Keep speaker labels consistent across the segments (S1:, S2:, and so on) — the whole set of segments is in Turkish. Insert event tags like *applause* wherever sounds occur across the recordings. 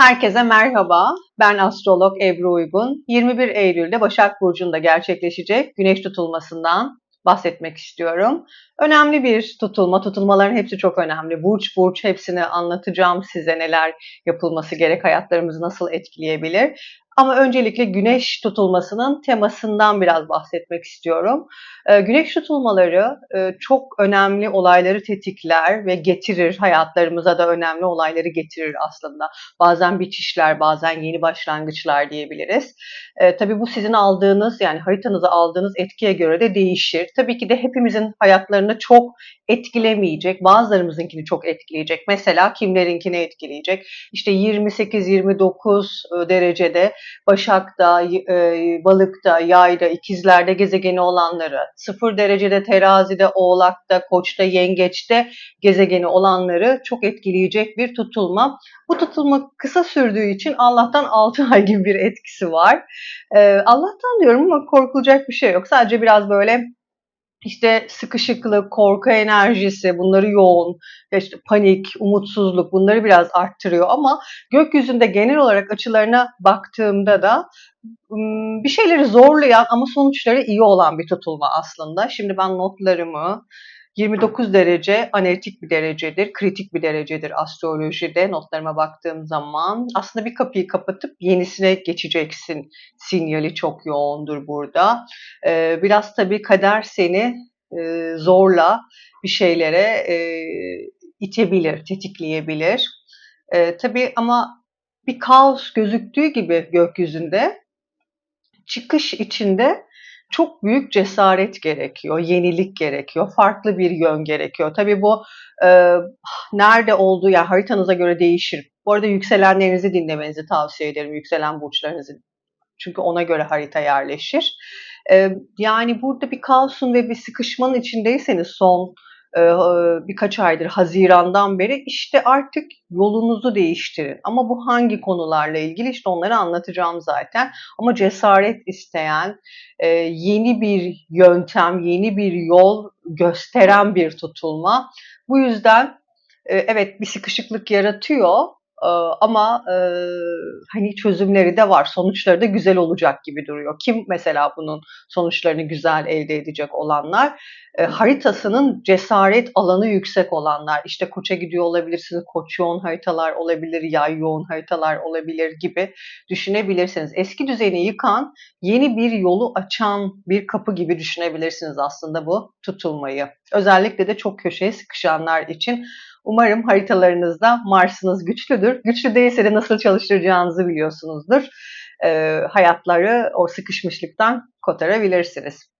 S1: Herkese merhaba. Ben astrolog Ebru Uygun. 21 Eylül'de Başak Burcu'nda gerçekleşecek güneş tutulmasından bahsetmek istiyorum. Önemli bir tutulma. Tutulmaların hepsi çok önemli. Burç burç hepsini anlatacağım size neler yapılması gerek, hayatlarımızı nasıl etkileyebilir. Ama öncelikle güneş tutulmasının temasından biraz bahsetmek istiyorum. Ee, güneş tutulmaları e, çok önemli olayları tetikler ve getirir. Hayatlarımıza da önemli olayları getirir aslında. Bazen bitişler, bazen yeni başlangıçlar diyebiliriz. E, tabii bu sizin aldığınız yani haritanızı aldığınız etkiye göre de değişir. Tabii ki de hepimizin hayatlarını çok etkilemeyecek. Bazılarımızınkini çok etkileyecek. Mesela kimlerinkini etkileyecek. İşte 28-29 e, derecede Başak'ta, e, Balık'ta, Yay'da, İkizler'de gezegeni olanları, 0 derecede Terazi'de, Oğlak'ta, Koç'ta, Yengeç'te gezegeni olanları çok etkileyecek bir tutulma. Bu tutulma kısa sürdüğü için Allah'tan 6 ay gibi bir etkisi var. E, Allah'tan diyorum ama korkulacak bir şey yok. Sadece biraz böyle işte sıkışıklık, korku enerjisi, bunları yoğun, işte panik, umutsuzluk bunları biraz arttırıyor ama gökyüzünde genel olarak açılarına baktığımda da bir şeyleri zorlayan ama sonuçları iyi olan bir tutulma aslında. Şimdi ben notlarımı 29 derece analitik bir derecedir, kritik bir derecedir astrolojide notlarıma baktığım zaman. Aslında bir kapıyı kapatıp yenisine geçeceksin sinyali çok yoğundur burada. Ee, biraz tabii kader seni e, zorla bir şeylere e, itebilir, tetikleyebilir. E, tabii ama bir kaos gözüktüğü gibi gökyüzünde çıkış içinde çok büyük cesaret gerekiyor, yenilik gerekiyor, farklı bir yön gerekiyor. Tabii bu e, nerede olduğu yani haritanıza göre değişir. Bu arada yükselenlerinizi dinlemenizi tavsiye ederim, yükselen burçlarınızı. Çünkü ona göre harita yerleşir. E, yani burada bir kaosun ve bir sıkışmanın içindeyseniz son birkaç aydır Haziran'dan beri işte artık yolunuzu değiştirin. Ama bu hangi konularla ilgili işte onları anlatacağım zaten. Ama cesaret isteyen, e, yeni bir yöntem, yeni bir yol gösteren bir tutulma. Bu yüzden e, evet bir sıkışıklık yaratıyor ama e, hani çözümleri de var, sonuçları da güzel olacak gibi duruyor. Kim mesela bunun sonuçlarını güzel elde edecek olanlar? E, haritasının cesaret alanı yüksek olanlar. İşte koça gidiyor olabilirsiniz, koç yoğun haritalar olabilir, yay yoğun haritalar olabilir gibi düşünebilirsiniz. Eski düzeni yıkan, yeni bir yolu açan bir kapı gibi düşünebilirsiniz aslında bu tutulmayı. Özellikle de çok köşeye sıkışanlar için Umarım haritalarınızda Mars'ınız güçlüdür. Güçlü değilse de nasıl çalıştıracağınızı biliyorsunuzdur. E, hayatları o sıkışmışlıktan kotarabilirsiniz.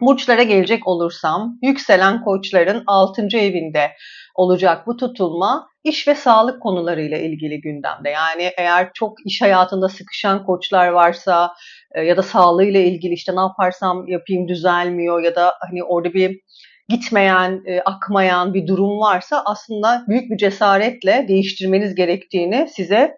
S1: Burçlara gelecek olursam, yükselen koçların 6. evinde olacak bu tutulma iş ve sağlık konularıyla ilgili gündemde. Yani eğer çok iş hayatında sıkışan koçlar varsa e, ya da sağlığıyla ilgili işte ne yaparsam yapayım düzelmiyor ya da hani orada bir gitmeyen, e, akmayan bir durum varsa aslında büyük bir cesaretle değiştirmeniz gerektiğini size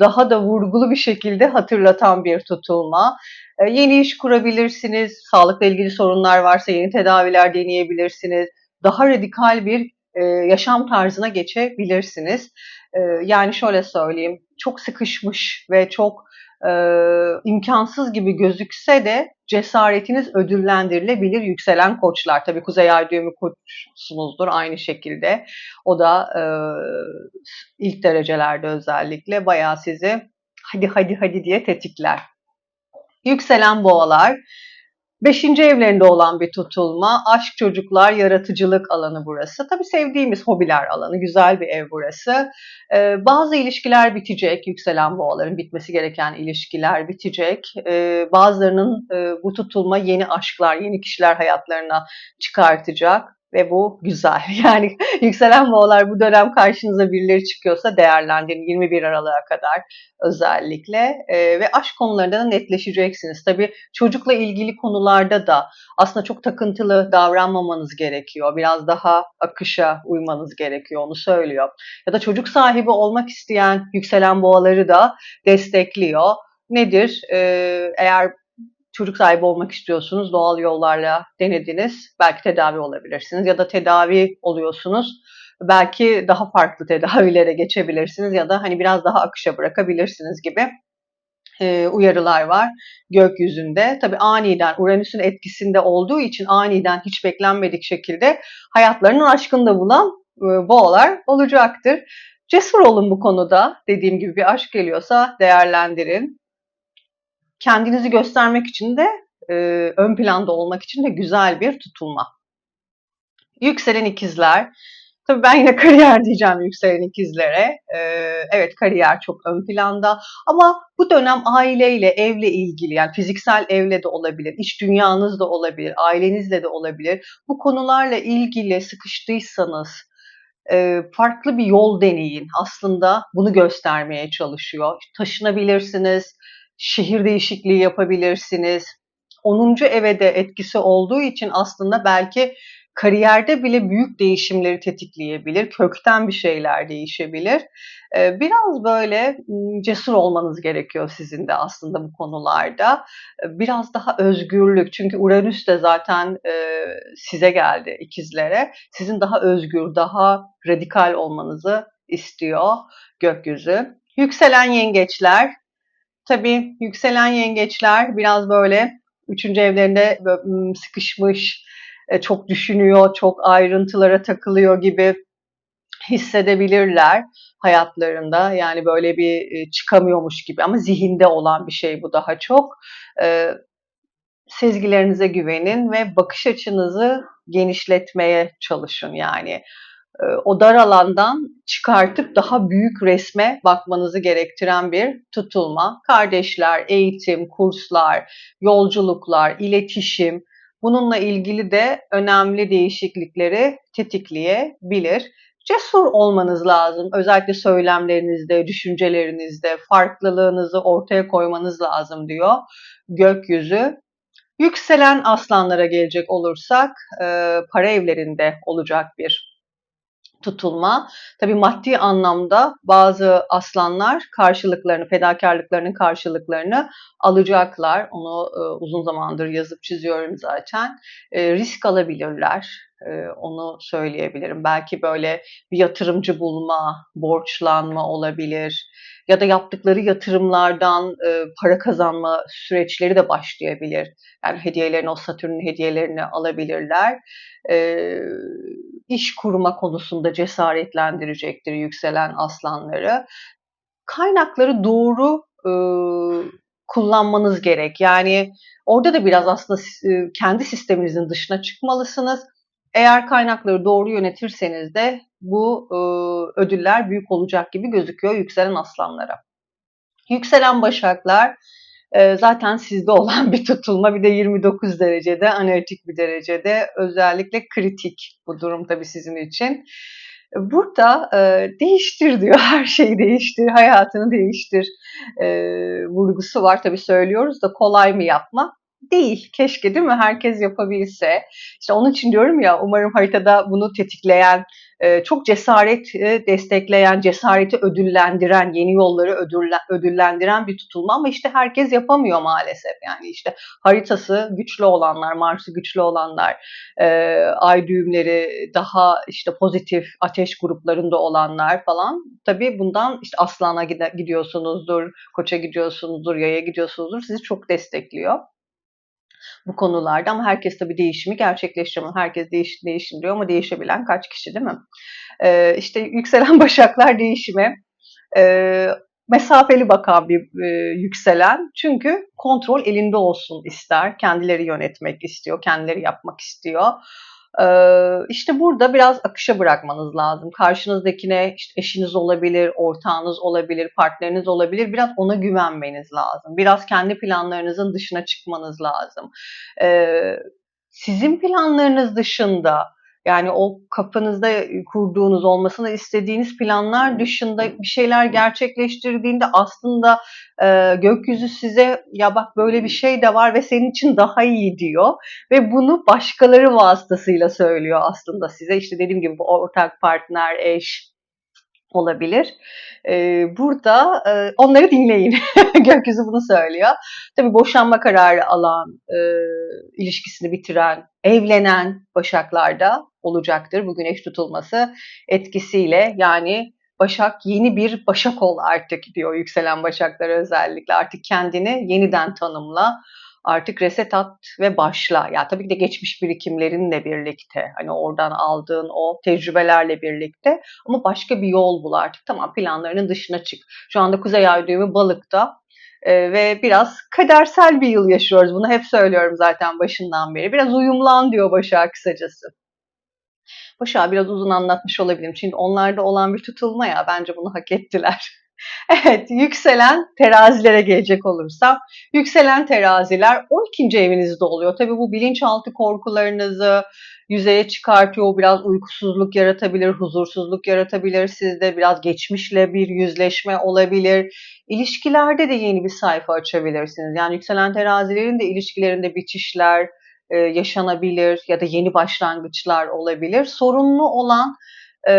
S1: daha da vurgulu bir şekilde hatırlatan bir tutulma. E, yeni iş kurabilirsiniz, sağlıkla ilgili sorunlar varsa yeni tedaviler deneyebilirsiniz. Daha radikal bir e, yaşam tarzına geçebilirsiniz. E, yani şöyle söyleyeyim, çok sıkışmış ve çok e, imkansız gibi gözükse de cesaretiniz ödüllendirilebilir yükselen koçlar. Tabii Kuzey Ay düğümü koçsunuzdur aynı şekilde. O da e, ilk derecelerde özellikle bayağı sizi hadi hadi hadi diye tetikler. Yükselen boğalar Beşinci evlerinde olan bir tutulma, aşk, çocuklar, yaratıcılık alanı burası. Tabii sevdiğimiz hobiler alanı, güzel bir ev burası. Ee, bazı ilişkiler bitecek, yükselen boğaların bitmesi gereken ilişkiler bitecek. Ee, bazılarının e, bu tutulma yeni aşklar, yeni kişiler hayatlarına çıkartacak ve bu güzel. *laughs* Yani yükselen boğalar bu dönem karşınıza birileri çıkıyorsa değerlendirin 21 Aralık'a kadar özellikle e, ve aşk konularında da netleşeceksiniz. Tabii çocukla ilgili konularda da aslında çok takıntılı davranmamanız gerekiyor. Biraz daha akışa uymanız gerekiyor onu söylüyor. Ya da çocuk sahibi olmak isteyen yükselen boğaları da destekliyor. Nedir? Ee, eğer çocuk sahibi olmak istiyorsunuz, doğal yollarla denediniz, belki tedavi olabilirsiniz ya da tedavi oluyorsunuz, belki daha farklı tedavilere geçebilirsiniz ya da hani biraz daha akışa bırakabilirsiniz gibi e, uyarılar var gökyüzünde. Tabii aniden Uranüs'ün etkisinde olduğu için aniden hiç beklenmedik şekilde hayatlarının aşkında bulan e, boğalar olacaktır. Cesur olun bu konuda. Dediğim gibi bir aşk geliyorsa değerlendirin. Kendinizi göstermek için de e, ön planda olmak için de güzel bir tutulma. Yükselen ikizler. Tabii ben yine *laughs* kariyer diyeceğim yükselen ikizlere. Ee, evet kariyer çok ön planda ama bu dönem aileyle, evle ilgili yani fiziksel evle de olabilir, iş dünyanız da olabilir, ailenizle de olabilir. Bu konularla ilgili sıkıştıysanız e, farklı bir yol deneyin. Aslında bunu göstermeye çalışıyor. Taşınabilirsiniz, şehir değişikliği yapabilirsiniz. 10. eve de etkisi olduğu için aslında belki kariyerde bile büyük değişimleri tetikleyebilir. Kökten bir şeyler değişebilir. Ee, biraz böyle cesur olmanız gerekiyor sizin de aslında bu konularda. Ee, biraz daha özgürlük. Çünkü Uranüs de zaten e, size geldi ikizlere. Sizin daha özgür, daha radikal olmanızı istiyor gökyüzü. Yükselen yengeçler. Tabii yükselen yengeçler biraz böyle üçüncü evlerinde sıkışmış, e, çok düşünüyor, çok ayrıntılara takılıyor gibi hissedebilirler hayatlarında. Yani böyle bir e, çıkamıyormuş gibi ama zihinde olan bir şey bu daha çok. E, sezgilerinize güvenin ve bakış açınızı genişletmeye çalışın yani. O dar alandan çıkartıp daha büyük resme bakmanızı gerektiren bir tutulma. Kardeşler, eğitim, kurslar, yolculuklar, iletişim, Bununla ilgili de önemli değişiklikleri tetikleyebilir. Cesur olmanız lazım. Özellikle söylemlerinizde, düşüncelerinizde farklılığınızı ortaya koymanız lazım diyor gökyüzü. Yükselen aslanlara gelecek olursak para evlerinde olacak bir tutulma. Tabii maddi anlamda bazı aslanlar karşılıklarını, fedakarlıklarının karşılıklarını alacaklar. Onu e, uzun zamandır yazıp çiziyorum zaten. E, risk alabilirler. E, onu söyleyebilirim. Belki böyle bir yatırımcı bulma, borçlanma olabilir ya da yaptıkları yatırımlardan e, para kazanma süreçleri de başlayabilir. Yani hediyelerini, o Satürn'ün hediyelerini alabilirler. E, iş kurma konusunda cesaretlendirecektir yükselen aslanları. Kaynakları doğru e, kullanmanız gerek. Yani orada da biraz aslında e, kendi sisteminizin dışına çıkmalısınız. Eğer kaynakları doğru yönetirseniz de bu e, ödüller büyük olacak gibi gözüküyor yükselen aslanlara. Yükselen başaklar zaten sizde olan *laughs* bir tutulma bir de 29 derecede analitik bir derecede özellikle kritik bu durum tabii sizin için. Burada e, değiştir diyor *laughs* her şeyi değiştir, hayatını değiştir e, vurgusu var tabii söylüyoruz da kolay mı yapmak? değil. Keşke değil mi? Herkes yapabilse. İşte onun için diyorum ya umarım haritada bunu tetikleyen, çok cesareti destekleyen, cesareti ödüllendiren, yeni yolları ödüllendiren bir tutulma. Ama işte herkes yapamıyor maalesef. Yani işte haritası güçlü olanlar, Mars'ı güçlü olanlar, e, ay düğümleri daha işte pozitif ateş gruplarında olanlar falan. Tabii bundan işte aslana gidiyorsunuzdur, koça gidiyorsunuzdur, yaya gidiyorsunuzdur. Sizi çok destekliyor bu konularda ama herkes tabii değişimi gerçekleştiremiyor. Herkes değiş, değişim diyor ama değişebilen kaç kişi değil mi? Ee, işte yükselen *laughs* başaklar değişime e, mesafeli bakan bir e, yükselen çünkü kontrol elinde olsun ister. Kendileri yönetmek istiyor, kendileri yapmak istiyor. İşte burada biraz akışa bırakmanız lazım. Karşınızdakine işte eşiniz olabilir, ortağınız olabilir, partneriniz olabilir. Biraz ona güvenmeniz lazım. Biraz kendi planlarınızın dışına çıkmanız lazım. Sizin planlarınız dışında yani o kafanızda kurduğunuz olmasını istediğiniz planlar dışında bir şeyler gerçekleştirdiğinde aslında e, gökyüzü size ya bak böyle bir şey de var ve senin için daha iyi diyor ve bunu başkaları vasıtasıyla söylüyor aslında size. İşte dediğim gibi ortak partner, eş, olabilir. Burada onları dinleyin. *laughs* Gökyüzü bunu söylüyor. Tabii boşanma kararı alan, ilişkisini bitiren, evlenen başaklarda olacaktır bu güneş tutulması etkisiyle. Yani Başak yeni bir Başak ol artık diyor yükselen Başaklara özellikle. Artık kendini yeniden tanımla artık reset at ve başla. Ya tabii ki de geçmiş birikimlerinle birlikte hani oradan aldığın o tecrübelerle birlikte ama başka bir yol bul artık. Tamam planlarının dışına çık. Şu anda Kuzey Ay düğümü balıkta ee, ve biraz kadersel bir yıl yaşıyoruz. Bunu hep söylüyorum zaten başından beri. Biraz uyumlan diyor Başak kısacası. Başak'a biraz uzun anlatmış olabilirim. Çünkü onlarda olan bir tutulma ya bence bunu hak ettiler. *laughs* Evet, yükselen terazilere gelecek olursam, yükselen teraziler 12. evinizde oluyor. Tabii bu bilinçaltı korkularınızı yüzeye çıkartıyor, biraz uykusuzluk yaratabilir, huzursuzluk yaratabilir sizde, biraz geçmişle bir yüzleşme olabilir. İlişkilerde de yeni bir sayfa açabilirsiniz. Yani yükselen terazilerin de ilişkilerinde bitişler, e, yaşanabilir ya da yeni başlangıçlar olabilir. Sorunlu olan e,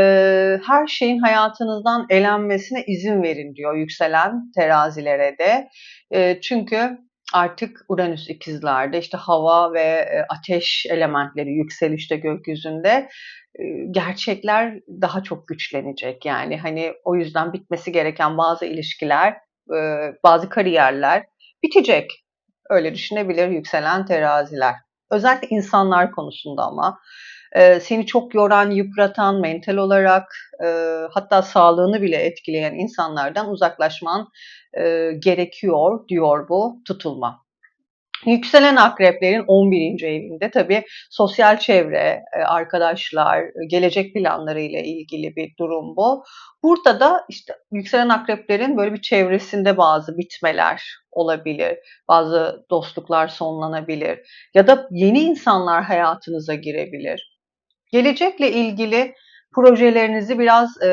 S1: her şeyin hayatınızdan elenmesine izin verin diyor yükselen terazilere de. E, çünkü artık Uranüs ikizlerde işte hava ve ateş elementleri yükselişte gökyüzünde gerçekler daha çok güçlenecek. Yani hani o yüzden bitmesi gereken bazı ilişkiler, bazı kariyerler bitecek. Öyle düşünebilir yükselen teraziler. Özellikle insanlar konusunda ama seni çok yoran, yıpratan, mental olarak hatta sağlığını bile etkileyen insanlardan uzaklaşman gerekiyor diyor bu tutulma. Yükselen akreplerin 11. evinde tabii sosyal çevre, arkadaşlar, gelecek planları ile ilgili bir durum bu. Burada da işte yükselen akreplerin böyle bir çevresinde bazı bitmeler olabilir, bazı dostluklar sonlanabilir ya da yeni insanlar hayatınıza girebilir. Gelecekle ilgili projelerinizi biraz e,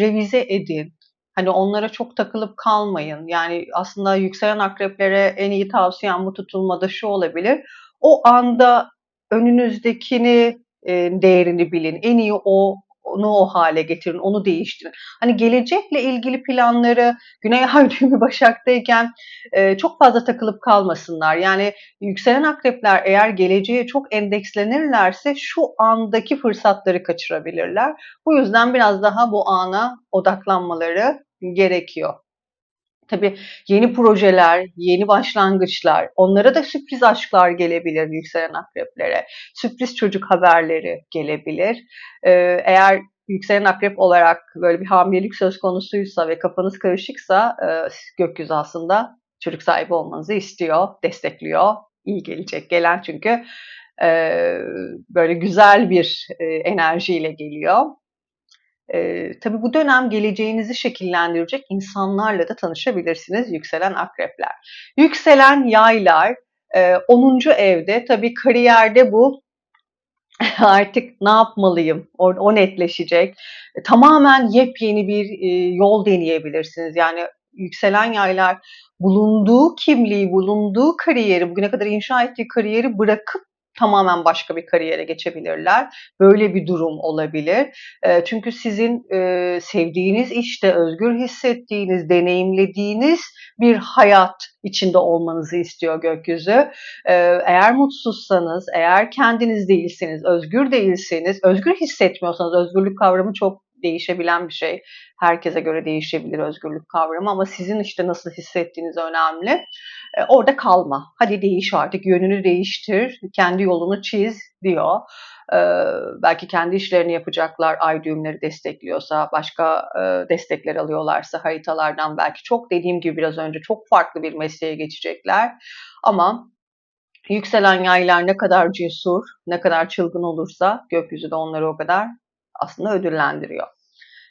S1: revize edin. Hani onlara çok takılıp kalmayın. Yani aslında yükselen akreplere en iyi tavsiyem bu tutulmada şu olabilir. O anda önünüzdekini e, değerini bilin. En iyi o onu o hale getirin, onu değiştirin. Hani gelecekle ilgili planları Güney Ay *laughs* düğümü Başak'tayken e, çok fazla takılıp kalmasınlar. Yani yükselen akrepler eğer geleceğe çok endekslenirlerse şu andaki fırsatları kaçırabilirler. Bu yüzden biraz daha bu ana odaklanmaları gerekiyor. Tabii yeni projeler, yeni başlangıçlar, onlara da sürpriz aşklar gelebilir yükselen akreplere. Sürpriz çocuk haberleri gelebilir. Ee, eğer yükselen akrep olarak böyle bir hamilelik söz konusuysa ve kafanız karışıksa e, gökyüzü aslında çocuk sahibi olmanızı istiyor, destekliyor. İyi gelecek gelen çünkü e, böyle güzel bir e, enerjiyle geliyor. E, tabii bu dönem geleceğinizi şekillendirecek insanlarla da tanışabilirsiniz yükselen akrepler. Yükselen yaylar e, 10. evde tabii kariyerde bu *laughs* artık ne yapmalıyım o, o netleşecek. E, tamamen yepyeni bir e, yol deneyebilirsiniz. Yani yükselen yaylar bulunduğu kimliği, bulunduğu kariyeri, bugüne kadar inşa ettiği kariyeri bırakıp tamamen başka bir kariyere geçebilirler. Böyle bir durum olabilir. çünkü sizin sevdiğiniz işte özgür hissettiğiniz, deneyimlediğiniz bir hayat içinde olmanızı istiyor gökyüzü. eğer mutsuzsanız, eğer kendiniz değilseniz, özgür değilseniz, özgür hissetmiyorsanız, özgürlük kavramı çok değişebilen bir şey. Herkese göre değişebilir özgürlük kavramı ama sizin işte nasıl hissettiğiniz önemli. E, orada kalma. Hadi değiş artık, yönünü değiştir, kendi yolunu çiz diyor. E, belki kendi işlerini yapacaklar, ay düğümleri destekliyorsa, başka e, destekler alıyorlarsa haritalardan belki çok dediğim gibi biraz önce çok farklı bir mesleğe geçecekler. Ama yükselen yaylar ne kadar cesur, ne kadar çılgın olursa gökyüzü de onları o kadar aslında ödüllendiriyor.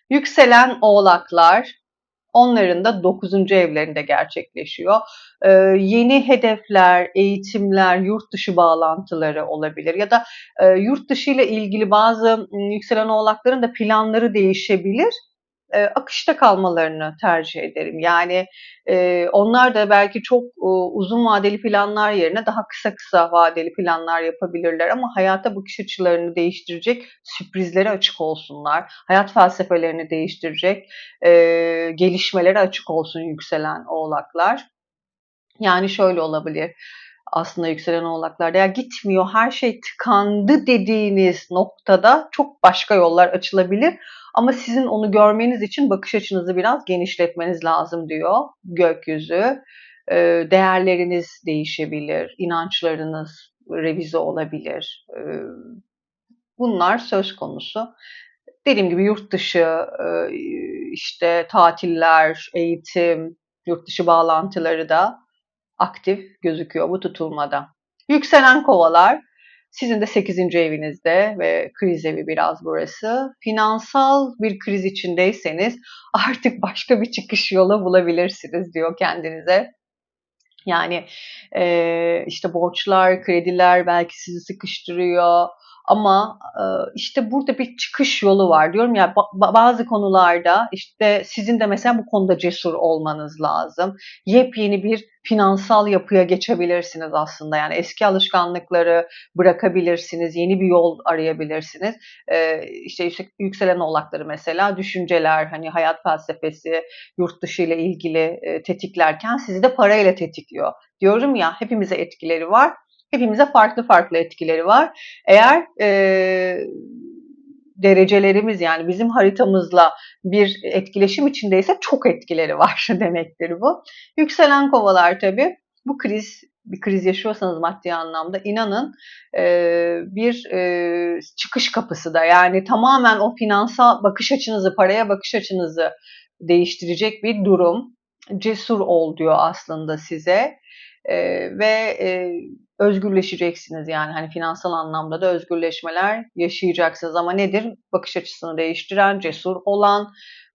S1: Yükselen oğlaklar onların da 9. evlerinde gerçekleşiyor. Ee, yeni hedefler, eğitimler, yurt dışı bağlantıları olabilir ya da e, yurt dışı ile ilgili bazı yükselen oğlakların da planları değişebilir. E, akışta kalmalarını tercih ederim. Yani e, onlar da belki çok e, uzun vadeli planlar yerine daha kısa kısa vadeli planlar yapabilirler ama hayata bakış açılarını değiştirecek sürprizlere açık olsunlar. Hayat felsefelerini değiştirecek e, gelişmelere açık olsun yükselen oğlaklar. Yani şöyle olabilir aslında yükselen oğlaklarda ya gitmiyor her şey tıkandı dediğiniz noktada çok başka yollar açılabilir ama sizin onu görmeniz için bakış açınızı biraz genişletmeniz lazım diyor gökyüzü. Ee, değerleriniz değişebilir, inançlarınız revize olabilir. Ee, bunlar söz konusu. Dediğim gibi yurt dışı, e, işte tatiller, eğitim, yurt dışı bağlantıları da aktif gözüküyor bu tutulmada. Yükselen kovalar sizin de 8. evinizde ve kriz evi biraz burası. Finansal bir kriz içindeyseniz *laughs* artık başka bir çıkış yolu bulabilirsiniz diyor kendinize. Yani işte borçlar, krediler belki sizi sıkıştırıyor ama e, işte burada bir çıkış yolu var diyorum ya bazı konularda işte sizin de mesela bu konuda cesur olmanız lazım. Yepyeni bir finansal yapıya geçebilirsiniz aslında. Yani eski alışkanlıkları bırakabilirsiniz, yeni bir yol arayabilirsiniz. Ee, işte yükselen oğlakları mesela düşünceler, hani hayat felsefesi, yurt dışı ile ilgili e, tetiklerken sizi de parayla tetikliyor. Diyorum ya hepimize etkileri var. Hepimize farklı farklı etkileri var. Eğer e, derecelerimiz yani bizim haritamızla bir etkileşim içindeyse çok etkileri var *laughs* demektir bu. Yükselen kovalar tabii bu kriz bir kriz yaşıyorsanız maddi anlamda inanın e, bir e, çıkış kapısı da yani tamamen o finansal bakış açınızı paraya bakış açınızı değiştirecek bir durum. Cesur ol diyor aslında size e, ve e, özgürleşeceksiniz yani hani finansal anlamda da özgürleşmeler yaşayacaksınız ama nedir? Bakış açısını değiştiren, cesur olan,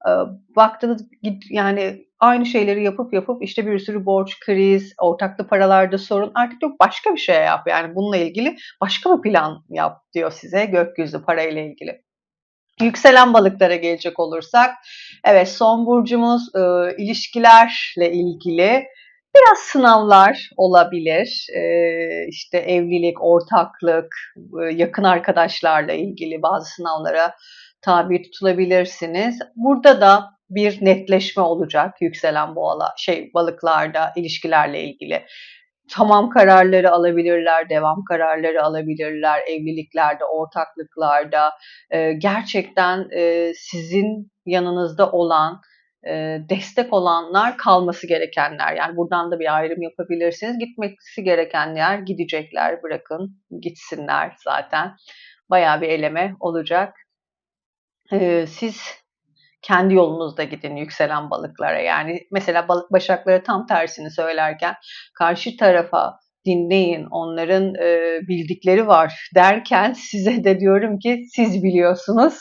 S1: e, baktınız yani aynı şeyleri yapıp yapıp işte bir sürü borç, kriz, ortaklı paralarda sorun artık yok başka bir şey yap yani bununla ilgili başka bir plan yap diyor size gökyüzü parayla ilgili. Yükselen balıklara gelecek olursak, evet son burcumuz e, ilişkilerle ilgili Biraz sınavlar olabilir. Ee, işte evlilik, ortaklık, e, yakın arkadaşlarla ilgili bazı sınavlara tabi tutulabilirsiniz. Burada da bir netleşme olacak yükselen boğala, şey balıklarda ilişkilerle ilgili. Tamam kararları alabilirler, devam kararları alabilirler, evliliklerde, ortaklıklarda. Ee, gerçekten e, sizin yanınızda olan, destek olanlar kalması gerekenler. Yani buradan da bir ayrım yapabilirsiniz. Gitmesi gerekenler gidecekler, bırakın gitsinler zaten. Bayağı bir eleme olacak. Siz kendi yolunuzda gidin yükselen balıklara. Yani mesela balık başakları tam tersini söylerken karşı tarafa dinleyin, onların e, bildikleri var derken *laughs* size de diyorum ki siz biliyorsunuz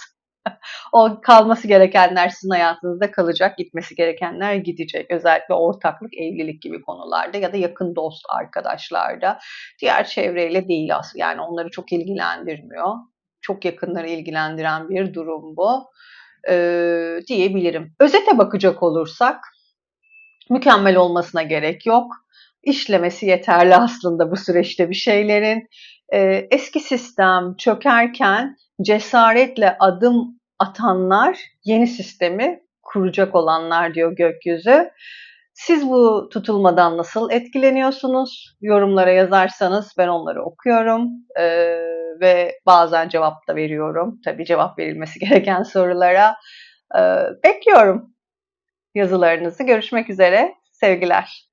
S1: *laughs* o kalması gerekenler sizin hayatınızda kalacak, gitmesi gerekenler gidecek. Özellikle ortaklık, evlilik gibi konularda ya da yakın dost arkadaşlarda. Diğer çevreyle değil aslında. Yani onları çok ilgilendirmiyor. Çok yakınları ilgilendiren bir durum bu. Ee, diyebilirim. Özete bakacak olursak mükemmel olmasına gerek yok. İşlemesi yeterli aslında bu süreçte bir şeylerin. Ee, eski sistem çökerken cesaretle adım atanlar yeni sistemi kuracak olanlar diyor gökyüzü. Siz bu tutulmadan nasıl etkileniyorsunuz? Yorumlara yazarsanız ben onları okuyorum ee, ve bazen cevap da veriyorum. Tabii cevap verilmesi *laughs* gereken sorulara. Ee, bekliyorum yazılarınızı. Görüşmek üzere. Sevgiler.